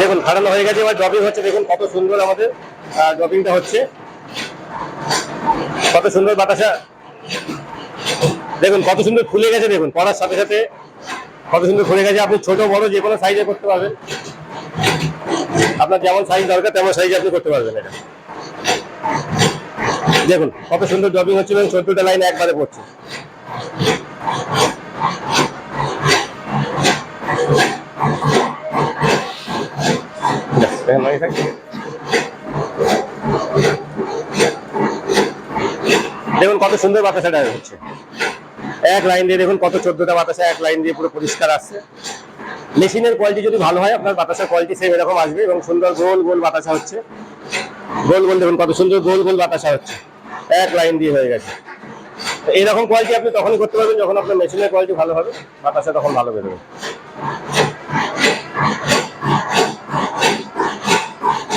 দেখুন ফাটানো হয়ে গেছে, এবার ড্রপিং হচ্ছে, দেখুন কত সুন্দর আমাদের ড্রপিংটা হচ্ছে। কত সুন্দর বাতাসা। দেখুন, কত সুন্দর খুলে গেছে, দেখুন, পড়ার সাথে সাথে। কত সুন্দর খুলে গেছে, আপনি ছোট, বড় যে কোনো সাইজে করতে পারবেন। আপনার যেমন সাইজ দরকার, তেমন সাইজে আপনি করতে পারবেন এটা। দেখুন, কত সুন্দর ড্রপিং হচ্ছে, এবং চোদ্দটা লাইন একবারে পড়ছে। দেখেন, কত সুন্দর বাতাসাটা হচ্ছে। এক লাইন দিয়ে দেখুন কত চোদ্দটা বাতাসা এক লাইন দিয়ে পুরো পরিষ্কার আসছে মেশিনের কোয়ালিটি যদি ভালো হয় আপনার বাতাসের কোয়ালিটি সেম এরকম আসবে এবং সুন্দর গোল গোল বাতাসা হচ্ছে। গোল গোল দেখুন কত সুন্দর গোল গোল বাতাসা হচ্ছে। এক লাইন দিয়ে হয়ে গেছে। এইরকম কোয়ালিটি আপনি তখনই করতে পারবেন যখন আপনার মেশিনের কোয়ালিটি ভালো হবে বাতাসে তখন ভালো বেরোবে।